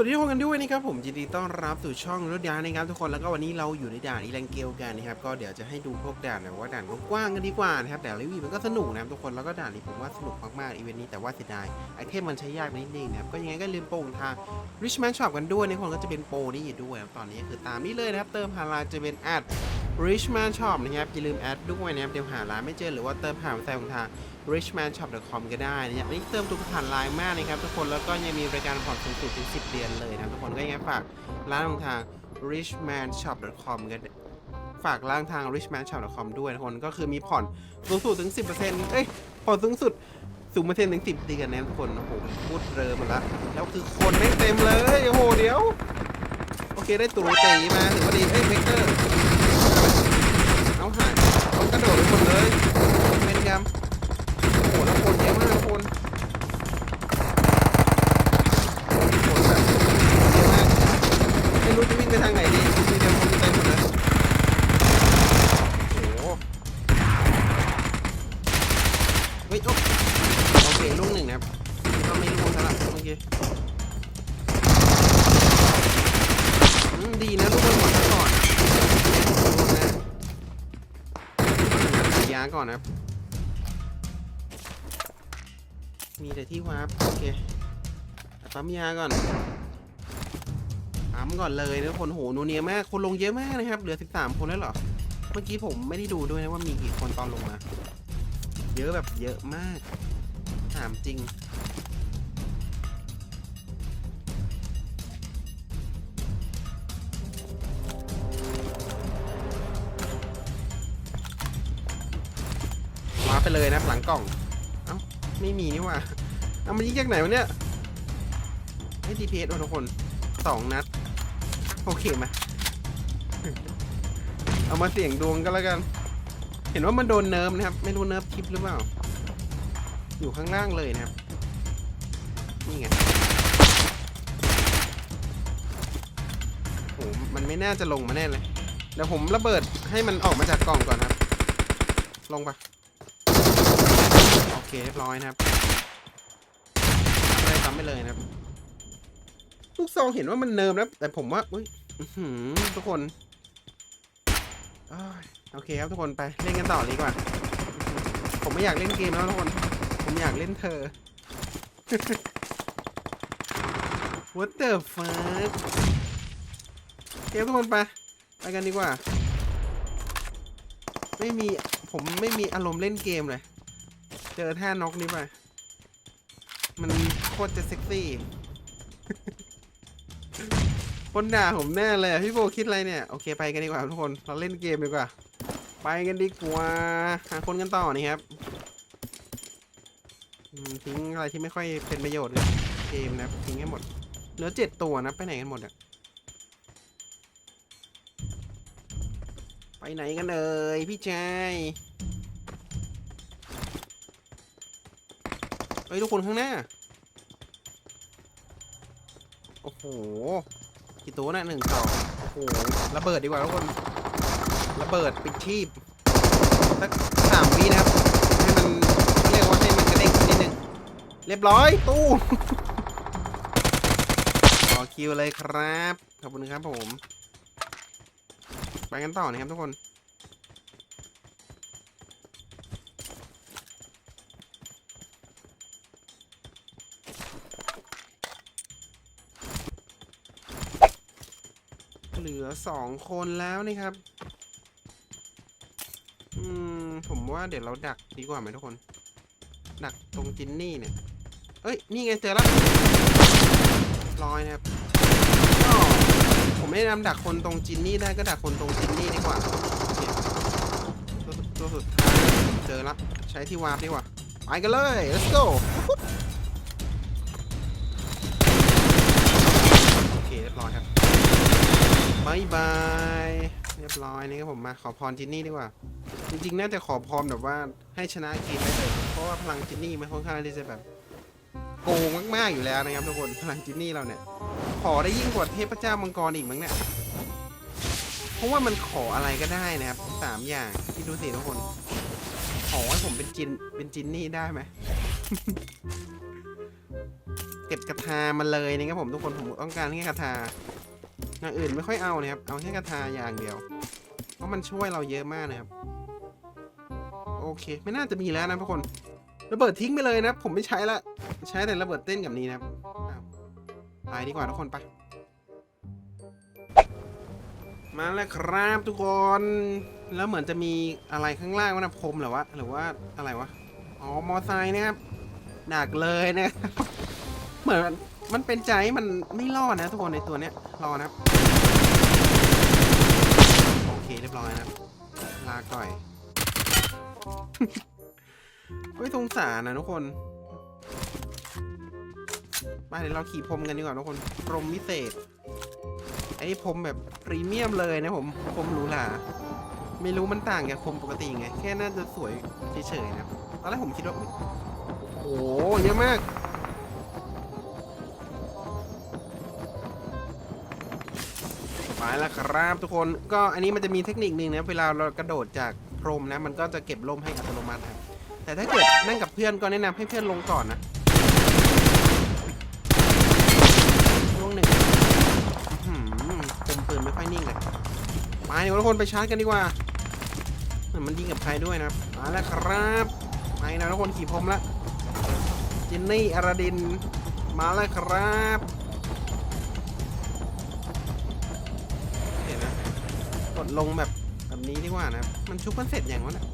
สวัสดีทุกคนกันด้วยนะครับผมยินดีต้อนรับสู่ช่องรถยางนะครับทุกคนแล้วก็วันนี้เราอยู่ในด่านอีแลงเกลกันนะครับก็เดี๋ยวจะให้ดูพวกด่านแบบว่าด่านกว้างๆกันดีกว่านะครับแต่รีวิวมันก็สนุกนะครับทุกคนแล้วก็ด่านนี้ผมว่าสนุกมากๆอีเวนต์นี้แต่ว่าเสียดายไอเทมมันใช้ยากนิดนึงนะครับก็ยังไงก็ลืมโป่งทาง Richman Shop กันด้วยนะคนก็จะเป็นโปรนี่อยู่ด้วยนะตอนนี้คือตามนี้เลยนะครับเติมผ่านไลน์จะเป็นแอด Richman Shop นะครับอย่าลืมแอดด้วยนะครับเดี๋ยวหาร้านไม่เจอหรือว่าเติมผ่านเว็บไซงทาง richmanshop.com ก็ได้นะครับอันนี้เติมทุกผ่านไลน์มากนะครับทุกคนแล้วก็ยังมีบริการผ่อนสูงสุดถึง 10 เดือนเลยนะทุกคนก็ยังฝากร้านของทาง richmanshop.com กันฝากร้านทาง richmanshop.com ด้วยนะทุกคนก็คือมีผ่อนสูงสุดถึง 10%เอ้ยผ่อนสูงสุดสูงเปอร์เซ็นต์ถึง10เดือนนะทุกคนโอ้โหพูดเรอหมดละแล้วคือคนไม่เต็มเลยโอ้โหเดี๋ยวโอเคได้ตูตีมาถือว่าดีเอ้ยเวกเตอร์เอาหายเอากระโดดไปหมดเลยเป็นกรรม ปั๊มยาก่อนปั๊มก่อนเลยนะคนโหนูเนียมาก คนลงเยอะมากนะครับ เหลือ 13 คนแล้วเหรอ เมื่อกี้ผมไม่ได้ดูด้วยนะว่ามีกี่คนตอนลงมา เยอะแบบเยอะมาก ถามจริงวาไปเลยนะหลังกล่อง เอ้า ไม่มีนี่ว่าเอามันยิงจากไหนวะเนี่ย ให้ DPS ว่ะทุกคนสองนัด โอเคไหมเอามาเสี่ยงดวงก็แล้วกัน เห็นว่ามันโดนเนิร์ฟนะครับ ไม่รู้เนิร์ฟคลิปหรือเปล่า อยู่ข้างล่างเลยนะครับ นี่ไงโอ้โหมันไม่น่าจะลงมาแน่เลย เดี๋ยวผมระเบิดให้มันออกมาจากกล่องก่อนครับ ลงปะโอเคเรียบร้อยนะครับอะไรทำไปเลยนะครับ ลูกซองเห็นว่ามันเนิมแล้ว แต่ผมว่าอุ้ยทุกคนอโอเคครับทุกคนไปเล่นกันต่อเลยดีกว่า ผมไม่อยากเล่นเกมแล้วทุกคน ผมอยากเล่นเธอ What the fuck เกมทุกคนไปไปกันดีกว่า ไม่มีผมไม่มีอารมณ์เล่นเกมเลย เจอท่านกนี้ไป มันโคตรจะเซ็กซี่ คนด่าผมแน่เลยพี่โบคิดอะไรเนี่ยโอเคไปกันดีกว่าทุกคนเราเล่นเกมดีกว่า ไปกันดีกว่าหาคนกันต่อนี่ครับทิ้งอะไรที่ไม่ค่อยเป็นประโยชน์กับเกมนะทิ้งให้หมดเหลือเจ็ดตัวนะไปไหนกันหมดอะไปไหนกันเอ่ยพี่ชายเฮ้ยทุกคนข้างหน้า โอ้โห กี่ตัวนะหนึ่งสองโอ้โหระเบิดดีกว่าทุกคนระเบิดปิดชีพสักสามวินะครับ ให้มันเรียกว่าให้มันกระเด้งนิดนึงเรียบร้อยตู้ขอคิวเลยครับ ขอบคุณครับผม ไปกันต่อนะครับทุกคน เหลือสองคนแล้วนี่ครับ อืม ผมว่าเดี๋ยวเราดักดีกว่าไหมทุกคน ดักตรงจินนี่เนี่ย เอ้ย นี่ไงเจอแล้วร้อยนะครับก็ผมไม่แนะนำดักคนตรงจินนี่ได้ก็ดักคนตรงจินนี่ดีกว่าเนี่ยตัวตัวสุดท้ายเจอละใช้ที่วาร์ปดีกว่า ไปกันเลย let's go บาย เรียบร้อยนี่ครับผมมาขอพรจินนี่ดีกว่า จริงๆ น่าจะขอพรแบบว่าให้ชนะเกมได้เลยเพราะว่าพลังจินนี่มันค่อนข้างที่จะแบบโกงมากๆอยู่แล้วนะครับทุกคนพลังจินนี่เราเนี่ย ขอได้ยิ่งกว่าเทพเจ้ามังกรอีกมั้งเนี่ยเพราะว่ามันขออะไรก็ได้นะครับสามอย่างที่ดูสิทุกคน ขอให้ผมเป็นจินเป็นจินนี่ได้ไหมเก็บกระทามาเลยนะครับผมทุกคนผมต้องการแค่กระทา อย่างอื่นไม่ค่อยเอานะครับ เอาแค่กระทาอย่างเดียว เพราะมันช่วยเราเยอะมากนะครับ โอเค ไม่น่าจะมีแล้วนะทุกคนระเบิดทิ้งไปเลยนะ ผมไม่ใช้ละ ใช้แต่ระเบิดเต้นกับนี้นะครับอ้าวไปดีกว่าทุกคนไปมาแล้วครับทุกคน แล้วเหมือนจะมีอะไรข้างล่างวะนะพรมเหรอวะหรือว่าอะไรวะ อ๋อ มอไซค์นะครับดักเลยนะครับ เหมือน มันเป็นใจมันไม่รอดนะทุกคนในตัวเนี้ยรอนะครับ โอเคเรียบร้อยนะครับ ลาก่อย เฮ้ยสงสารนะทุกคนไปเดี๋ยวเราขี่พรมกันดีกว่าทุกคนพรมวิเศษ ไอ้พรมแบบพรีเมียมเลยนะผมพรมหรูหราไม่รู้มันต่างกับพรมปกติไง แค่น่าจะสวยเฉยๆนะตอนแรกผมคิดว่า โอ้โหเยอะมาก แล้วครับ ทุกคนก็อันนี้มันจะมีเทคนิคหนึ่งนะเวลาเรากระโดดจากพรมนะ มันก็จะเก็บล่มให้อัตโนมัติครับแต่ถ้าเกิดนั่งกับเพื่อนก็แนะนำให้เพื่อนลงก่อนนะล่วงหนึ่งอื้อหือคมปืนไม่ค่อยนิ่งเลยไปเดี๋ยวทุกคนไปชาร์จกันดีกว่ามันยิงกับใครด้วยนะมาแล้วครับไปนะทุกคนขี่พรมละจินนี่อาราดิน มาแล้วครับ ดลงแบบแบบนี้ดีกว่านะมันชุบมันเสร็จอย่างวะนะ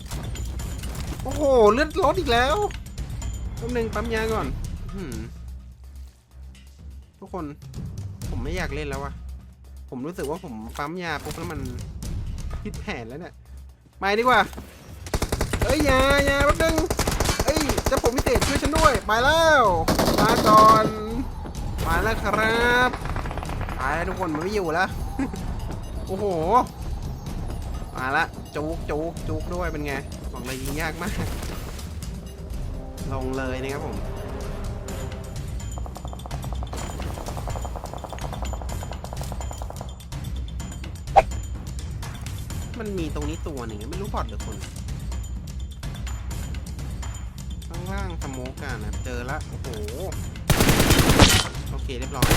โอ้โหเลือดลดอีกแล้วแป๊บนึงปั๊มยาก่อนทุกคน ผมไม่อยากเล่นแล้ววะผมรู้สึกว่าผมปั๊มยาปุ๊บแล้วมันผิดแผนแล้วเนี่ยไปดีกว่าเอ้ยยายาแป๊บนึงเอ้ยจะผมพิเศษช่วยฉันด้วยไปแล้วมาก่อนมาแล้วครับไปแล้วทุกคนมันไม่อยู่แล้วโอ้โห มาละจุกจุกจุกด้วยเป็นไงบอกเลยยิงยากมาก ลงเลยนะครับผมมันมีตรงนี้ตัวหนึ่งไม่รู้บอดหรือคนข้างล่างสโมกกันนะเจอละโอ้โหโอเคเรียบร้อย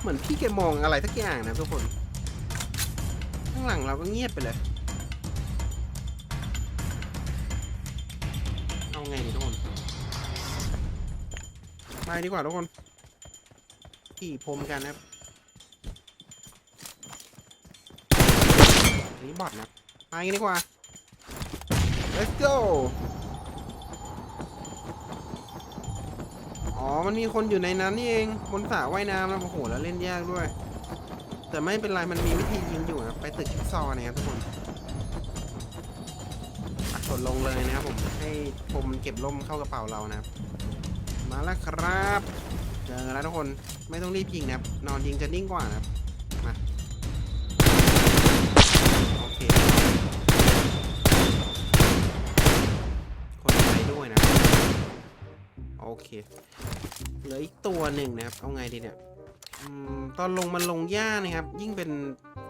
เหมือนพี่แกมองอะไรสักอย่างนะทุกคน ข้างหลังเราก็เงียบไปเลย เอาไงดีทุกคน ไปดีกว่าทุกคนขี่พรมกันนะครับอันนี้บอทนะไปกันดีกว่า let's go อ๋อ มันมีคนอยู่ในนั้นนี่เอง บนสระว่ายน้ำแล้วโอ้โห แล้วเล่นยากด้วย แต่ไม่เป็นไร มันมีวิธียิงอยู่นะ ตึกชิกซอว์นะครับทุกคนอะกดลงเลยนะครับผมให้ผมมันเก็บล่มเข้ากระเป๋าเรานะครับ มาแล้วครับเจอแล้วทุกคนไม่ต้องรีบยิงนะครับ นอนยิงจะนิ่งกว่านะครับมาโอเคคนไปด้วยนะโอเคเหลืออีกตัวหนึ่งนะครับเอาไงดีเนี่ยตอนลงมันลงหญ้านะครับ ยิ่งเป็น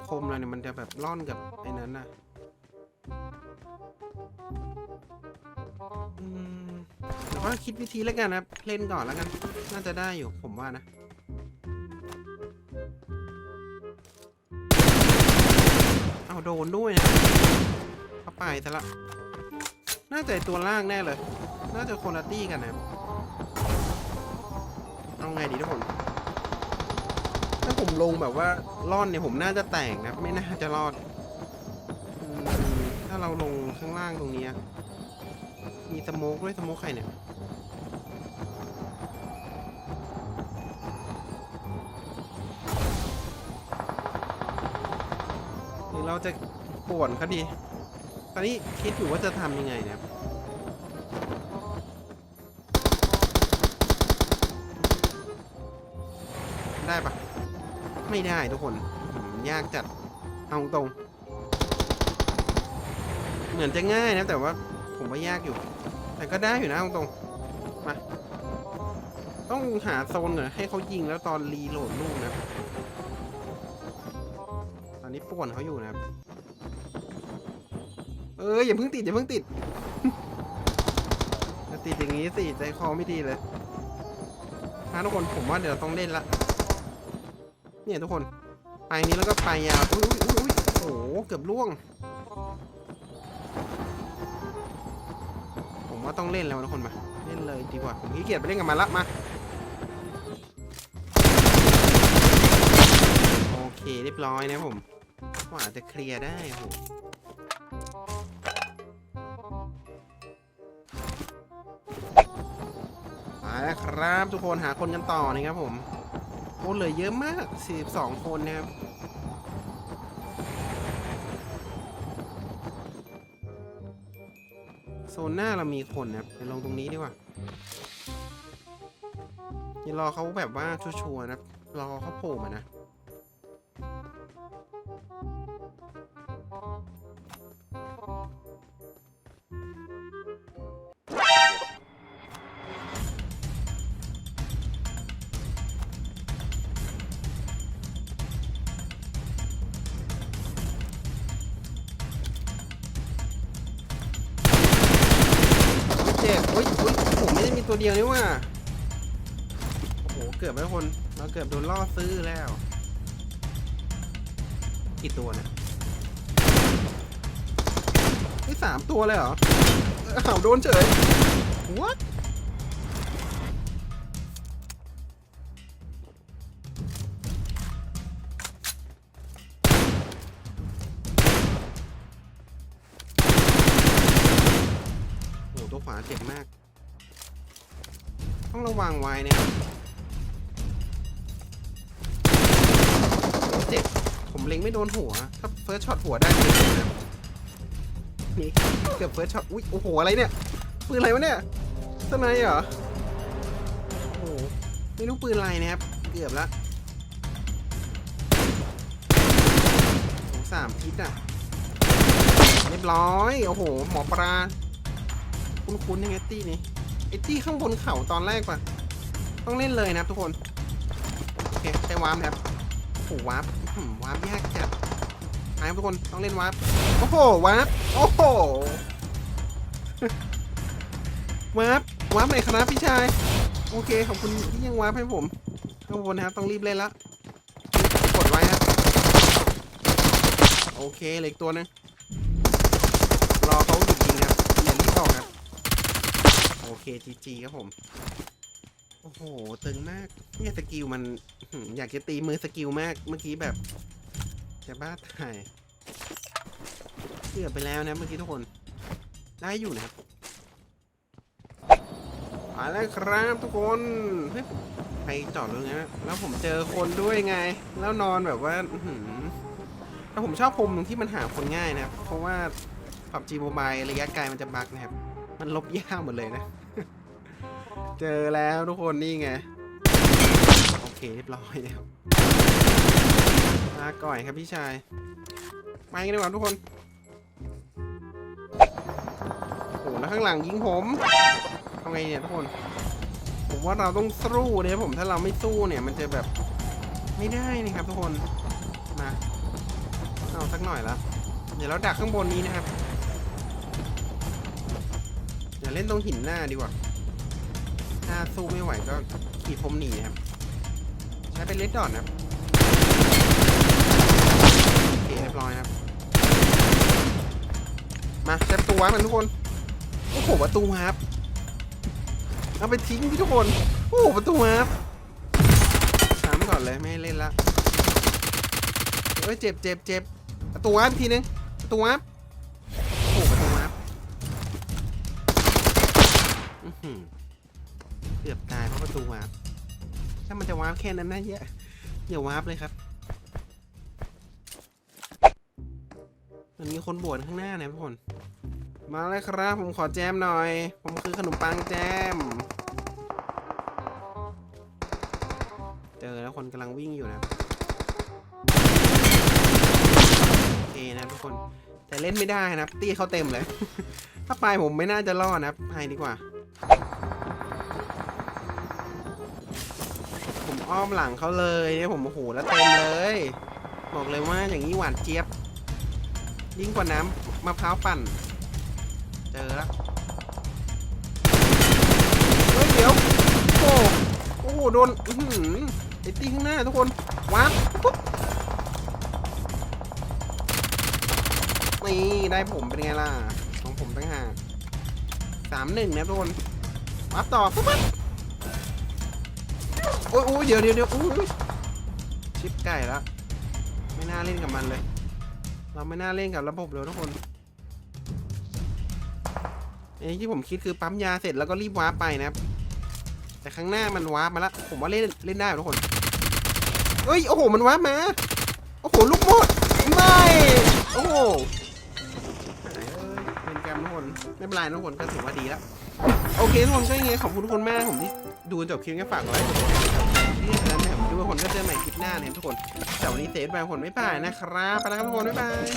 คมอะไรเนี่ยมันจะแบบร่อนกับไอ้นั้นนะอืมแต่ว่าคิดวิธีแล้วกันนะเล่นก่อนแล้วกัน น่าจะได้อยู่ผมว่านะเอาโดนด้วยนะเข้าไปซะละ น่าจะตัวล่างแน่เลย น่าจะคนละตี้กันนะเอาไงดีทุกคน ผมลงแบบว่าร่อนเนี่ยผมน่าจะแตกนะ ไม่น่าจะรอดอถ้าเราลงข้างล่างตรงนี้ มีสโมกด้วยสโมกใครเนี่ยหรือเราจะป่วนเขาดี ตอนนี้คิดอยู่ว่าจะทำยังไงเนะครับได้ปะ ไม่ได้ทุกคนยากจัดเอาตรง เหมือนจะง่ายนะแต่ว่าผมว่ายากอยู่ แต่ก็ได้อยู่นะตรงมาต้องหาโซนก่อนให้เขายิงแล้วตอนรีโหลดลูกนะตอนนี้ป่วนเขาอยู่นะครับเอออย่าเพิ่งติดอย่าเพิ่งติดติดอย่างนี้สิใจคอไม่ดีเลยนะทุกคนผมว่าเดี๋ยวต้องเล่นละ เนี่ยทุกคนไปนี้แล้วก็ไปยาวอุ้ยอุ้ยอุ้ยโอ้โหเกือบล่วง ผมว่าต้องเล่นแล้วทุกคนมาเล่นเลยดีกว่าผมขี้เกียจไปเล่นกับมันละมาโอเคเรียบร้อยนะผมว่าจะเคลียร์ได้โอ้โหมาแล้วครับทุกคนหาคนกันต่อนะครับผม โอ้เหลือเยอะมาก42คนนะครับโซนหน้าเรามีคนนะครับไปลงตรงนี้ดีกว่าอย่ารอเขาแบบว่าชัวร์ๆนะครับรอเขาโผล่มานะ เดียวนี่ว่าโอ้โห เกือบแล้วคน เราเกือบโดนล่อซื้อแล้ว กี่ตัวเนี่ยนี่สามตัวเลยเหรออ้าโดนเฉย what โอ้โหตัวขวาเจ็บมาก วังไว้นะเจ็บ ผมเล็งไม่โดนหัว ถ้าเฟิร์สช็อตหัวได้เลยนะนี่เกือบเฟิร์สช็อต อุ๊ยโอ้โห อะไรเนี่ย ปืนอะไรวะเนี่ยสไนเหรอ โอ้โห ไม่รู้ปืนอะไรนะครับ เกือบละโอ้โหสามทิศอะ เรียบร้อย โอ้โห หมอปลา คุ้นๆยังไงตี้นี้ ไอตี้ข้างบนเขาตอนแรกปะต้องเล่นเลยนะครับทุกคน โอเคใช้วาร์ปนะครับโอ้โหวาร์ปวาร์ปยากจัดไปครับทุกคนต้องเล่นวาร์ปโอ้โหวาร์ปโอ้โหวาร์ปวาร์ปไหนอยครับพี่ชาย โอเคขอบคุณที่ยังวาร์ปให้ผมข้างบนนะครับต้องรีบเล่นละกดไว้ครับโอเคเหล็กตัวนึงรอเขาหยุดยิงครับอย่ารีบออกครับ โอเครับผม โอ้โห ตึงมาก เนี่ยสกิลมัน อยากจะตีมือสกิลมาก เมื่อกี้แบบ จะบ้าตายเกือบไปแล้วนะเมื่อกี้ทุกคน ได้อยู่นะครับมาแล้วครับทุกคนเฮ้ยใครจอดรถเงี้แล้วผมเจอคนด้วยไง แล้วนอนแบบว่าอื้อหือแล้วผมชอบพรมตรงที่มันหาคนง่ายนะครับ เพราะว่าผับจีโมบายระยะไกลมันจะบักนะครับ มันลบยากหมดเลยนะ เจอแล้วทุกคนนี่ไง โอเคเรียบร้อยแล้วลาก่อยครับพี่ชายไปกันดีกว่าทุกคนโอ้แล้วข้างหลังยิงผมทำไงเนี่ยทุกคน ผมว่าเราต้องสู้เนี่ยผมถ้าเราไม่สู้เนี่ย มันจะแบบไม่ได้นะครับทุกคนมาเอาสักหน่อยละเดี๋ยวเราดักข้างบนนี้นะครับเดี๋ยวเล่นตรงหินหน้าดีกว่า ถ้าสู้ไม่ไหวก็ขี่พรมหนีครับ ใช้เป็นเลดดอนะครับโอเคเรียบร้อยครับ มาใช้ประตูวาร์ปกันทุกคน โอ้โหประตูวาร์ปเอาไปทิ้งพี่ทุกคน โอ้โหประตูวาร์ปถามก่อนเลยไม่เล่นละเฮ้ยเจ็บเจ็บเจ็บประตูวาร์ปอีกทีนึงประตูวาร์ป ราะประตูวาร์ปถ้ามันจะวาร์ปแค่นั้นนะอย่าอย่าวาร์ปเลยครับ มันมีคนบวชข้างหน้านะทุกคน มาเลยครับ ผมขอแจมหน่อย ผมคือขนมปังแจม เจอแล้วคนกำลังวิ่งอยู่นะ โอเคนะทุกคน แต่เล่นไม่ได้นะครับ ตีเขาเต็มเลย ถ้าไปผมไม่น่าจะรอดนะครับไปดีกว่า อ้อมหลังเขาเลยเนี่ยผมโอ้โหแล้วเต็มเลย บอกเลยว่าอย่างนี้หวานเจี๊ยบ ยิ่งกว่าน้ำมะพร้าวปั่น เจอแล้วเฮ้ยเดี๋ยวโอ้โอ้หโดนอื้อหือไอ้ตีข้างหน้าทุกคนวับปุ๊บนี่ได้ผมเป็นไงล่ะของผมตั้งหากสามหนึ่งนะทุกคนวับต่อปุ๊บปุ๊บ โอ้ยโอ้ยเดี๋ยวเดี๋ยวเดี๋ยวอุ้ยชิปไก่แล้วไม่น่าเล่นกับมันเลย เราไม่น่าเล่นกับระบบเลยทุกคนไอ้ที่ผมคิดคือปั๊มยาเสร็จแล้วก็รีบวาร์ปไปนะครับ แต่ข้างหน้ามันวาร์ปมาแล้วผมว่าเล่นเล่นได้ทุกคนเฮ้ยโอ้โหมันวาร์ปมาโอ้โหลูกหมดไม่โอ้โหเป็นแกมทุกคนไม่เป็นไรทุกคนก็ถือว่าดีแล้วโอเคทุกคนก็ยังไงขอบคุณทุกคนมากผมที่ดูจบคลิปก็ฝากไลค์กดแชร์ ที่สำคัญนะครับดูว่าคนก็เจอใหม่คลิปหน้านะครับทุกคนแต่วันนี้เซฟไปคนไม่ไปนะครับไปแล้วครับทุกคนบ๊ายบาย